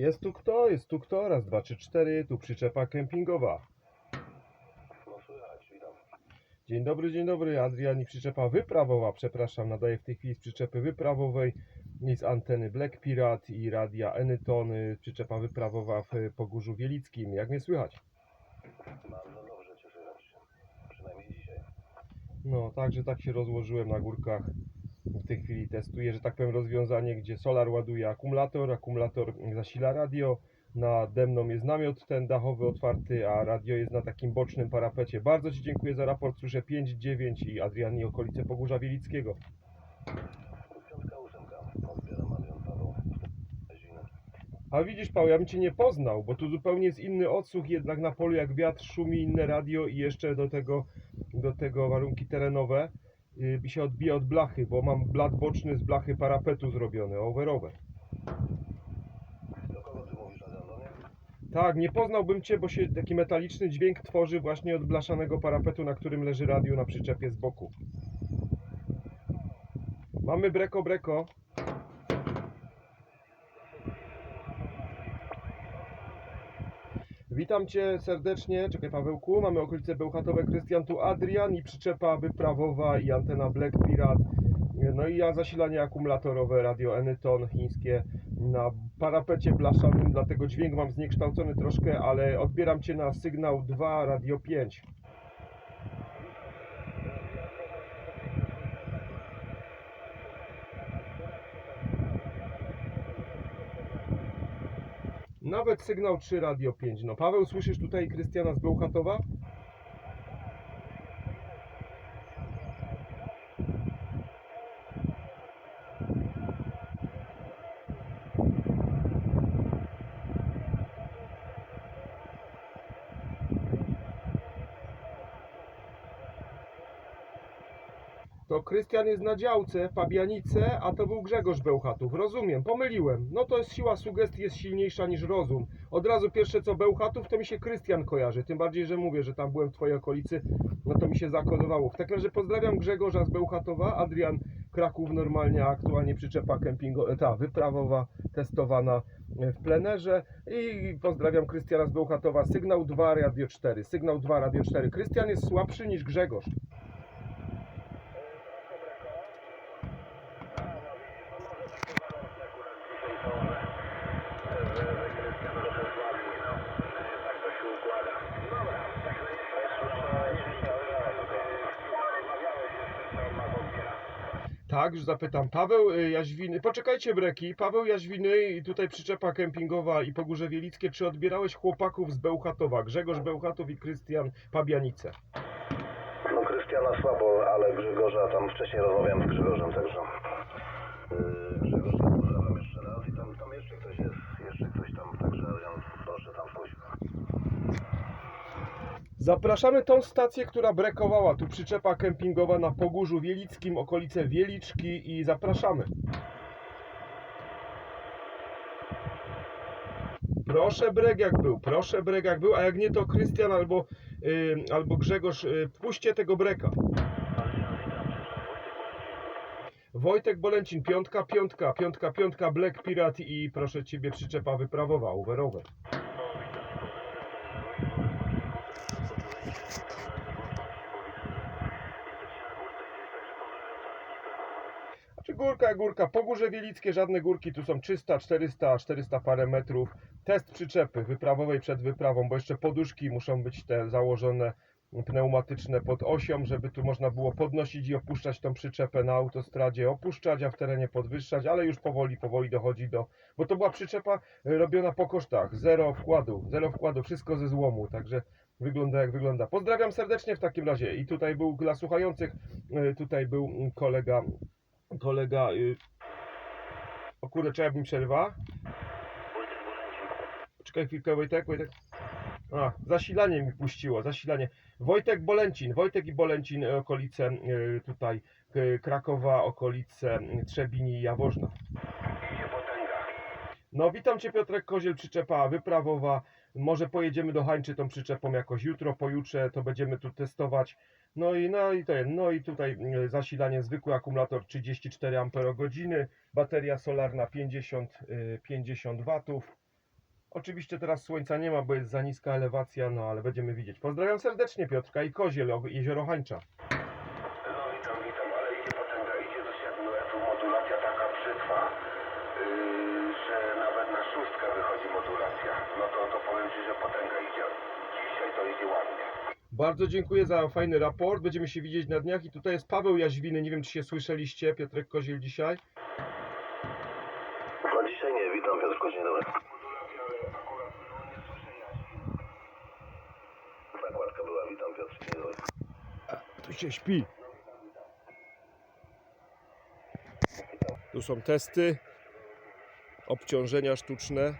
Jest tu kto? Jest tu kto? Raz, dwa, trzy, cztery. Tu przyczepa kempingowa. Dzień dobry, dzień dobry. Adrian i przyczepa wyprawowa, przepraszam, nadaję w tej chwili z przyczepy wyprawowej i z anteny Black Pirate i radia Anyton, y, przyczepa wyprawowa w Pogórzu Wielickim. Jak mnie słychać? Bardzo dobrze cię słychać. Przynajmniej dzisiaj. No, także tak się rozłożyłem na górkach. W tej chwili testuję, że tak powiem, rozwiązanie, gdzie solar ładuje akumulator, akumulator zasila radio, nade mną jest namiot ten dachowy otwarty, a radio jest na takim bocznym parapecie. Bardzo Ci dziękuję za raport, słyszę 5-9 i Adrian i okolice Pogórza Wielickiego. A widzisz Paweł, ja bym Cię nie poznał, bo tu zupełnie jest inny odsłuch jednak na polu, jak wiatr szumi, inne radio i jeszcze do tego, do tego warunki terenowe yy, się odbija od blachy, bo mam blat boczny z blachy parapetu zrobiony, overowe. Do kogo ty mówisz, mnie? Tak, nie poznałbym Cię, bo się taki metaliczny dźwięk tworzy właśnie od blaszanego parapetu, na którym leży radio na przyczepie z boku. Mamy breko breko. Witam Cię serdecznie, czekaj Pawełku, mamy okolice Bełchatowe, Krystian tu Adrian i przyczepa wyprawowa i antena Black Pirate. No i ja zasilanie akumulatorowe, radio Anyton chińskie na parapecie blaszanym, dlatego dźwięk mam zniekształcony troszkę, ale odbieram Cię na sygnał 2, radio 5. Nawet sygnał 3, radio 5. No Paweł, słyszysz tutaj Krystiana z Bełchatowa? To Krystian jest na działce, Fabianice, a to był Grzegorz Bełchatów. Rozumiem, pomyliłem. No to jest siła sugestii jest silniejsza niż rozum. Od razu pierwsze co Bełchatów, to mi się Krystian kojarzy. Tym bardziej, że mówię, że tam byłem w Twojej okolicy, no to mi się zakodowało. W takim razie pozdrawiam Grzegorza z Bełchatowa, Adrian Kraków normalnie, aktualnie przyczepa kempingo, ta wyprawowa testowana w plenerze i pozdrawiam Krystiana z Bełchatowa, sygnał 2, radio 4, sygnał 2, radio 4. Krystian jest słabszy niż Grzegorz. Tak, już zapytam. Paweł y, Jaźwiny, poczekajcie breki. Paweł Jaźwiny tutaj przyczepa kempingowa i Pogórze Wielickie. Czy odbierałeś chłopaków z Bełchatowa? Grzegorz Bełchatów i Krystian Pabianice. No Krystiana słabo, ale Grzegorza tam wcześniej rozmawiałem z Grzegorzem, także... Yy, pozdrawiam jeszcze raz i tam, tam jeszcze ktoś jest, jeszcze ktoś tam, także Adrian, proszę tam pójść. Zapraszamy tą stację, która brekowała. Tu przyczepa kempingowa na Pogórzu Wielickim, okolice Wieliczki i zapraszamy. Proszę brek jak był, proszę brek jak był, a jak nie to Krystian albo, y, albo Grzegorz, y, puśćcie tego breka. Wojtek Bolęcin, piątka, piątka, piątka, piątka, Black Pirate i proszę Ciebie przyczepa wyprawowa, uwerowe. Górka górka, Pogórze Wielickie, żadne górki, tu są 300, 400, 400 parę metrów. Test przyczepy wyprawowej przed wyprawą, bo jeszcze poduszki muszą być te założone pneumatyczne pod osią, żeby tu można było podnosić i opuszczać tą przyczepę na autostradzie, opuszczać, a w terenie podwyższać, ale już powoli, powoli dochodzi do, bo to była przyczepa y, robiona po kosztach, zero wkładu, zero wkładu, wszystko ze złomu, także wygląda jak wygląda. Pozdrawiam serdecznie w takim razie i tutaj był dla słuchających, y, tutaj był kolega kolega. Y... O kurde, czy ja przerwa? Czekaj chwilkę, Wojtek, Wojtek. A, zasilanie mi puściło, zasilanie. Wojtek Bolęcin, Wojtek i Bolęcin, y, okolice y, tutaj Krakowa, okolice y, Trzebini i Jaworzna. No, witam Cię Piotrek Koziel, przyczepa wyprawowa. Może pojedziemy do Hańczy tą przyczepą jakoś jutro, pojutrze, to będziemy tu testować. No i, no i ten, no i tutaj y, zasilanie zwykły akumulator 34 Ah, bateria solarna 50, y, 50 watów. Oczywiście teraz słońca nie ma, bo jest za niska elewacja, no ale będziemy widzieć. Pozdrawiam serdecznie Piotrka i Koziel, jezioro Hańcza. No witam, witam, ale idzie potęga, idzie do siedmiu, tu modulacja taka brzytwa, yy, że nawet na szóstkę wychodzi modulacja. No to, to powiem Ci, że potęga idzie. Dzisiaj to idzie ładnie. Bardzo dziękuję za fajny raport. Będziemy się widzieć na dniach. I tutaj jest Paweł Jaźwiny. Nie wiem, czy się słyszeliście. Piotrek Koziel dzisiaj. No dzisiaj nie, witam Piotrku, dzień dobry. Nakładka była, witam Piotr, dobry. Tu się śpi. Tu są testy. Obciążenia sztuczne,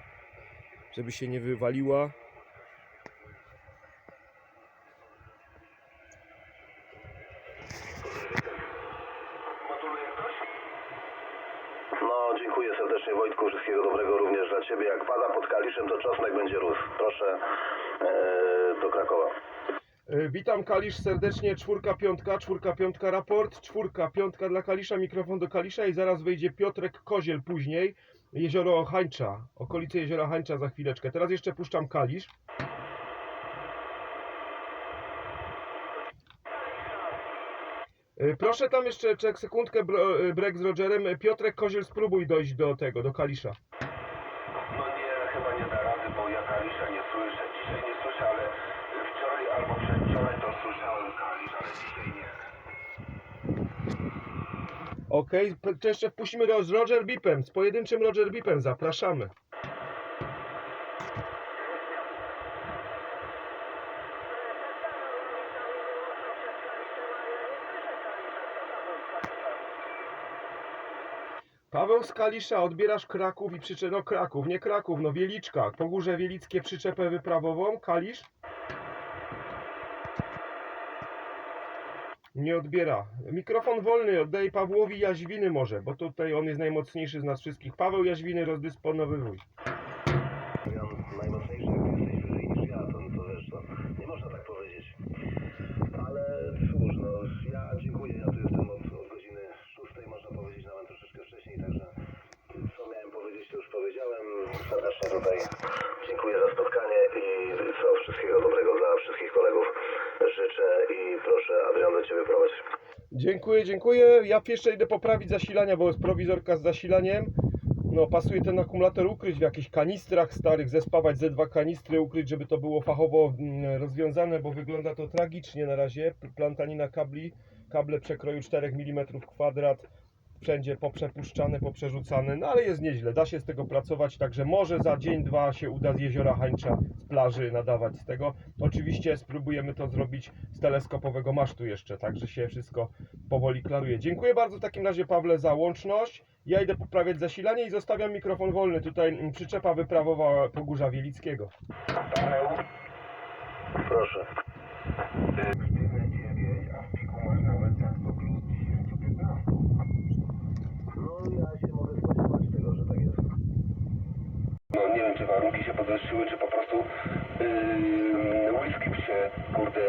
żeby się nie wywaliła. Moduluje ktoś? No, dziękuję serdecznie Wojtku, wszystkiego dobrego również dla Ciebie. Jak pada pod Kaliszem, to czosnek będzie rósł. Proszę e, do Krakowa. E, Witam Kalisz serdecznie, czwórka, piątka, czwórka, piątka raport, czwórka, piątka dla Kalisza, mikrofon do Kalisza i zaraz wyjdzie Piotrek Koziel później, jezioro Hańcza, okolice jeziora Hańcza za chwileczkę. Teraz jeszcze puszczam Kalisz. Proszę tam jeszcze czek sekundkę e, break z Rogerem. Piotrek Koziel spróbuj dojść do tego, do Kalisza. No nie, chyba nie da rady, bo ja Kalisza nie słyszę. Dzisiaj nie słyszę, ale wczoraj albo przedwczoraj to słyszałem Kalisz, ale dzisiaj nie. Okej, to jeszcze wpuścimy Roger Bipem, z pojedynczym Roger Bipem, zapraszamy. Paweł z Kalisza, odbierasz Kraków i przyczepę, no Kraków, nie Kraków, no Wieliczka, Pogórze Wielickie, przyczepę wyprawową, Kalisz? Nie odbiera. Mikrofon wolny, oddaj Pawłowi Jaźwiny może, bo tutaj on jest najmocniejszy z nas wszystkich. Paweł Jaźwiny, rozdysponowywuj. Ja najmocniejszy, jak jesteś wyżej niż ja, to, to wiesz, to nie można tak powiedzieć. Ale cóż, no ja dziękuję, ja tu jestem od, od godziny 6, można powiedzieć nawet troszeczkę wcześniej, także co miałem powiedzieć, to już powiedziałem. Serdecznie tutaj dziękuję za spotkanie i co, wszystkiego dobrego dla wszystkich kolegów życzę i proszę Adrian do Ciebie prowadź. Dziękuję, dziękuję. Ja jeszcze idę poprawić zasilania, bo jest prowizorka z zasilaniem. No, pasuje ten akumulator ukryć w jakichś kanistrach starych, zespawać ze dwa kanistry, ukryć, żeby to było fachowo mm, rozwiązane, bo wygląda to tragicznie na razie. Plantanina kabli, kable przekroju 4 mm kwadrat, wszędzie poprzepuszczane, poprzerzucane, no ale jest nieźle, da się z tego pracować, także może za dzień, dwa się uda z jeziora Hańcza, z plaży nadawać z tego. Oczywiście spróbujemy to zrobić z teleskopowego masztu jeszcze, także się wszystko powoli klaruje. Dziękuję bardzo w takim razie Pawle za łączność. Ja idę poprawiać zasilanie i zostawiam mikrofon wolny. Tutaj mm, przyczepa wyprawowa Pogórza Wielickiego. Proszę. sztywne 9, a w piku masz nawet tak do plus 10-15. No ja się mogę spodziewać tego, że tak jest. No nie wiem, czy podwyższyły, czy po prostu yy, whisky się, kurde.